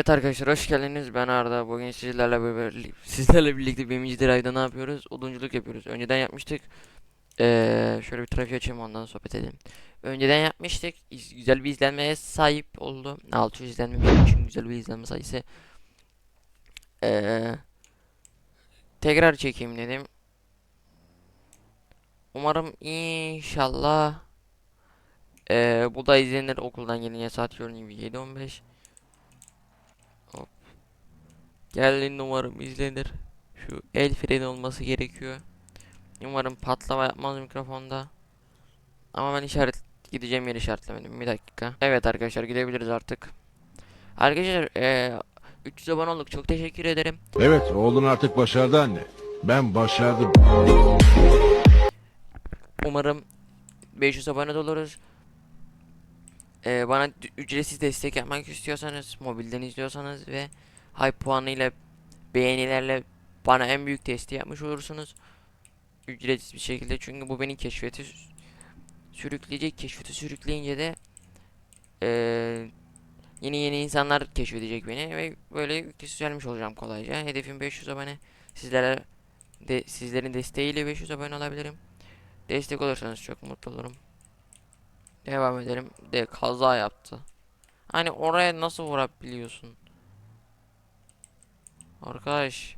Evet arkadaşlar hoş geldiniz. Ben Arda. Bugün sizlerle beraber sizlerle birlikte birinci dirayda ne yapıyoruz? Odunculuk yapıyoruz. Önceden yapmıştık. Ee, şöyle bir trafik açayım ondan sohbet edelim. Önceden yapmıştık. Güzel bir izlenmeye sahip oldu. 600 izlenme benim için güzel bir izlenme sayısı. Ee, tekrar çekeyim dedim. Umarım inşallah ee, bu da izlenir okuldan gelince saat gibi 7.15 Geldiğinde umarım izlenir. Şu el freni olması gerekiyor. Umarım patlama yapmaz mikrofonda. Ama ben işaret gideceğim yeri işaretlemedim. Bir dakika. Evet arkadaşlar gidebiliriz artık. Arkadaşlar eee 300 abone olduk. Çok teşekkür ederim. Evet, oğlun artık başardı anne. Ben başardım. Umarım 500 abone oluruz. Eee, bana ücretsiz destek yapmak istiyorsanız, mobilden izliyorsanız ve hype puanıyla, beğenilerle bana en büyük desteği yapmış olursunuz. Ücretsiz bir şekilde çünkü bu beni keşfete sü- sürükleyecek. Keşfete sürükleyince de eee, yeni yeni insanlar keşfedecek beni ve böyle yükselmiş olacağım kolayca. Hedefim 500 abone. Sizlere de sizlerin desteğiyle 500 abone olabilirim. Destek olursanız çok mutlu olurum. Devam edelim. De kaza yaptı. Hani oraya nasıl vurabiliyorsun? Arkadaş.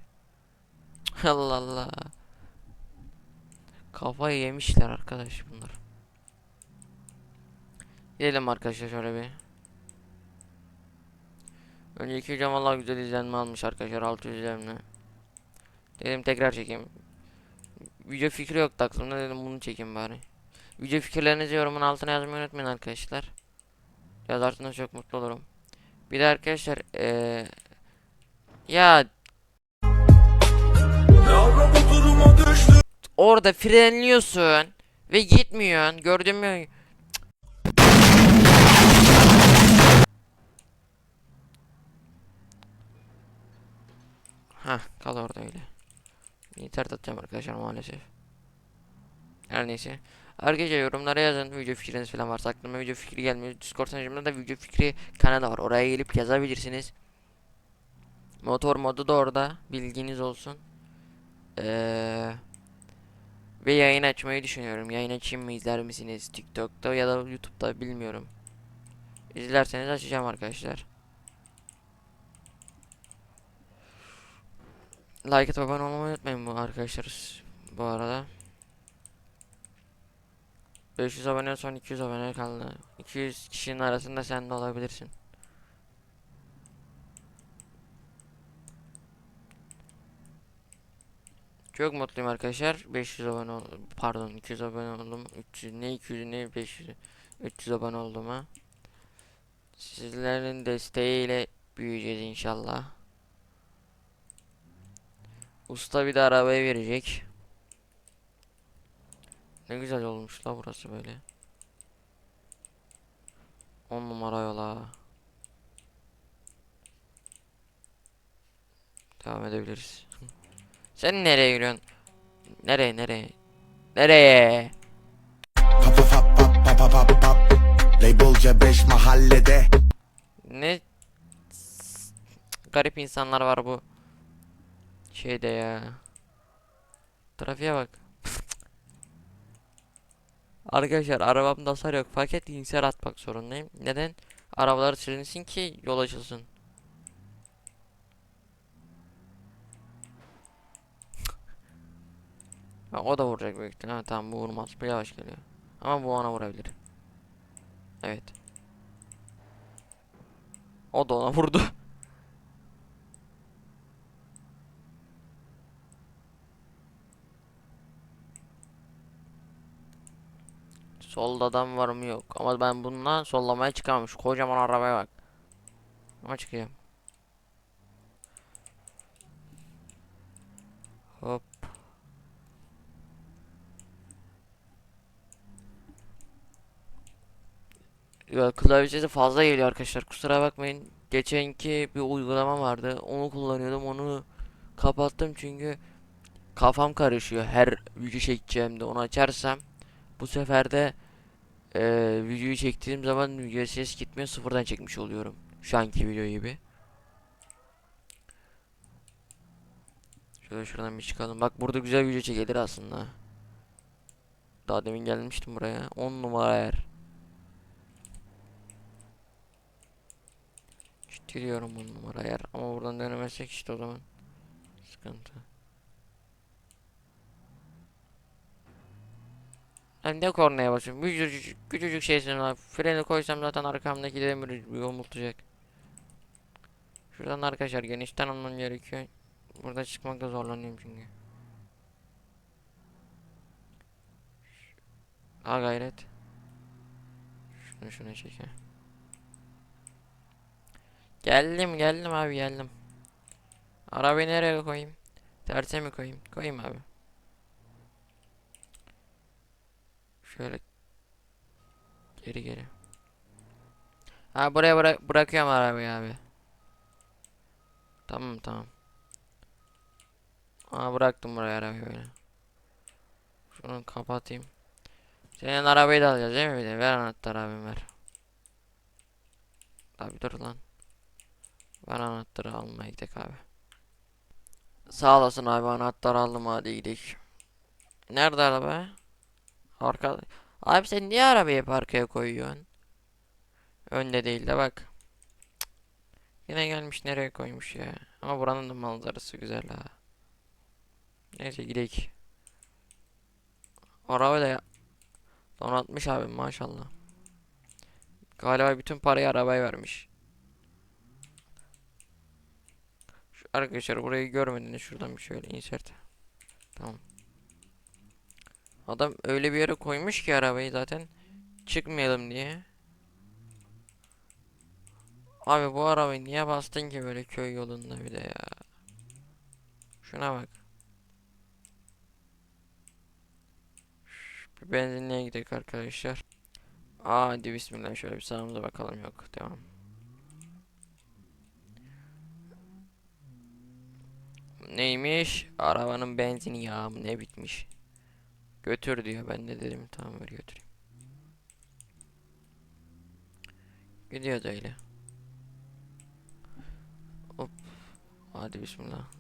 Allah Allah. Kafayı yemişler arkadaş bunlar. Gidelim arkadaşlar şöyle bir. Önceki videom valla güzel izlenme almış arkadaşlar 600 izlenme. Dedim tekrar çekeyim. Video fikri yok aklımda dedim bunu çekeyim bari. Video fikirlerinizi yorumun altına yazmayı unutmayın arkadaşlar. Yazarsanız çok mutlu olurum. Bir de arkadaşlar eee ya orada frenliyorsun ve gitmiyorsun. Gördün mü? Ha kal orada öyle. İnternet atacağım arkadaşlar maalesef. Her neyse. Arkadaşlar yorumlara yazın video fikriniz falan varsa aklıma video fikri gelmiyor. Discord sunucumda da video fikri kanalı var. Oraya gelip yazabilirsiniz. Motor modu da orada. Bilginiz olsun. Ee, ve yayın açmayı düşünüyorum. Yayın açayım mı izler misiniz? TikTok'ta ya da YouTube'da bilmiyorum. İzlerseniz açacağım arkadaşlar. Like atıp abone olmayı unutmayın bu arkadaşlar. Bu arada. 500 abone son 200 abone kaldı. 200 kişinin arasında sen de olabilirsin. Çok mutluyum arkadaşlar. 500 abone ol pardon 200 abone oldum. 300 ne 200 ne 500 300 abone oldum ha. Sizlerin desteğiyle büyüyeceğiz inşallah. Usta bir de arabayı verecek. Ne güzel olmuş la burası böyle. 10 numara yola. Devam edebiliriz. Sen nereye yürüyorsun? Nereye nereye? Nereye? Pap pap pap pap pap pap pap Labelce 5 mahallede Ne garip insanlar var bu şeyde ya. Trafiğe bak. Arkadaşlar arabamda hasar yok fakat insert atmak zorundayım. Neden? Arabalar silinsin ki yol açılsın. Ha, o da vuracak büyük ihtimalle. Tamam bu vurmaz. Bir yavaş geliyor. Ama bu ona vurabilir. Evet. O da ona vurdu. Solda adam var mı yok. Ama ben bununla sollamaya çıkamam. Şu kocaman arabaya bak. Ama çıkacağım. Hop. klavyesi fazla geliyor arkadaşlar. Kusura bakmayın. Geçenki bir uygulama vardı. Onu kullanıyordum. Onu kapattım çünkü kafam karışıyor. Her video çekeceğimde onu açarsam bu sefer de e, videoyu çektiğim zaman video ses gitmiyor. Sıfırdan çekmiş oluyorum. Şu anki video gibi. Şöyle şuradan bir çıkalım. Bak burada güzel video çekilir aslında. Daha demin gelmiştim buraya. 10 numara yer. Ciddi diyorum 10 numara yer. Ama buradan dönemezsek işte o zaman. Sıkıntı. Ben ne kornaya basıyorum? Küçücük, küçücük şeysin abi. Freni koysam zaten arkamdaki demir yumultacak. Şuradan arkadaşlar genişten almam gerekiyor. Burada çıkmakta zorlanıyorum çünkü. Ha gayret. Şunu şuna çeke. Geldim geldim abi geldim. Arabayı nereye koyayım? Terse mi koyayım? Koyayım abi. Şöyle geri geri. Ha buraya bıra bırakıyorum arabayı abi. Tamam tamam. Aa bıraktım buraya arabayı böyle. Şunu kapatayım. Senin arabayı da alacağız değil mi bir de? Ver anahtarı abim ver. Abi dur lan. Ver anahtarı almaya gidelim abi. Sağ olasın abi anahtarı aldım hadi gidelim. Nerede araba? Arka. Abi sen niye arabayı hep arkaya koyuyorsun? Önde değil de bak. Yine gelmiş nereye koymuş ya. Ama buranın da manzarası güzel ha. Neyse gidelim. Araba da ya donatmış abi maşallah. Galiba bütün parayı arabaya vermiş. Şu arkadaşlar burayı görmediniz şuradan bir şöyle insert. Tamam. Adam öyle bir yere koymuş ki arabayı zaten çıkmayalım diye. Abi bu arabayı niye bastın ki böyle köy yolunda bir de ya. Şuna bak. Bir benzinliğe gidelim arkadaşlar. Hadi bismillah şöyle bir sağımıza bakalım yok devam. Neymiş? Arabanın benzini mı ne bitmiş? Götür diyor ben de dedim tamam ver götüreyim. Gidiyor öyle. Hop. Hadi bismillah.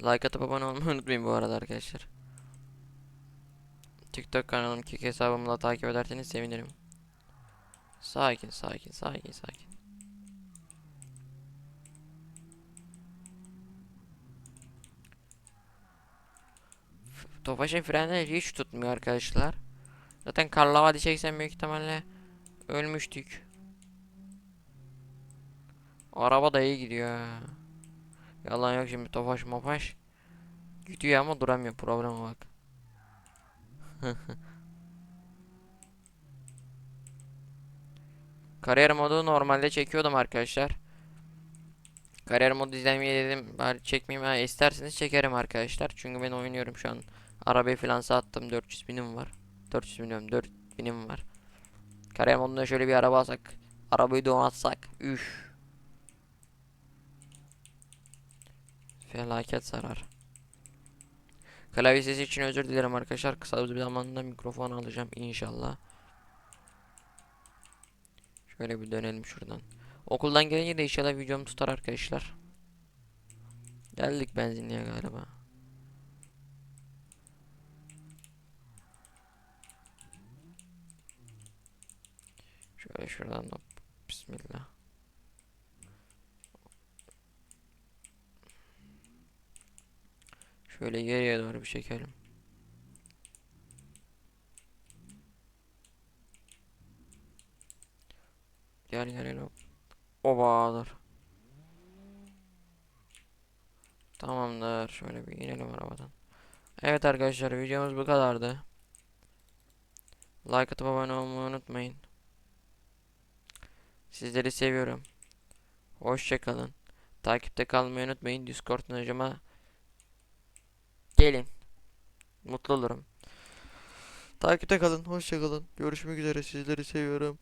Like atıp abone olmayı unutmayın bu arada arkadaşlar. TikTok kanalım kick hesabımla takip ederseniz sevinirim. Sakin sakin sakin sakin. Tofaş'ın frenleri hiç tutmuyor arkadaşlar. Zaten karlavadi çeksem büyük ihtimalle ölmüştük. Araba da iyi gidiyor. Yalan yok şimdi Tofaş mofaş. Gidiyor ama duramıyor probleme bak. Kariyer modu normalde çekiyordum arkadaşlar. Kariyer modu izlemeye dedim bari çekmeyeyim ha isterseniz çekerim arkadaşlar. Çünkü ben oynuyorum şu an. Arabayı falan sattım 400 binim var. 400 milyon 4 binim var. Kariyer modunda şöyle bir araba alsak. Arabayı donatsak. Üf. Felaket zarar. Klavye sesi için özür dilerim arkadaşlar. Kısa bir zamanda mikrofon alacağım inşallah. Şöyle bir dönelim şuradan. Okuldan gelince de inşallah videomu tutar arkadaşlar. Geldik benzinliğe galiba. Şöyle şuradan hop. Bismillah. Şöyle geriye doğru bir çekelim. Gel gel gel hop. Oba dur. Tamamdır. Şöyle bir inelim arabadan. Evet arkadaşlar videomuz bu kadardı. Like atıp abone olmayı unutmayın. Sizleri seviyorum. Hoşçakalın. Takipte kalmayı unutmayın. Discord sunucuma gelin. Mutlu olurum. Takipte kalın. Hoşçakalın. Görüşmek üzere. Sizleri seviyorum.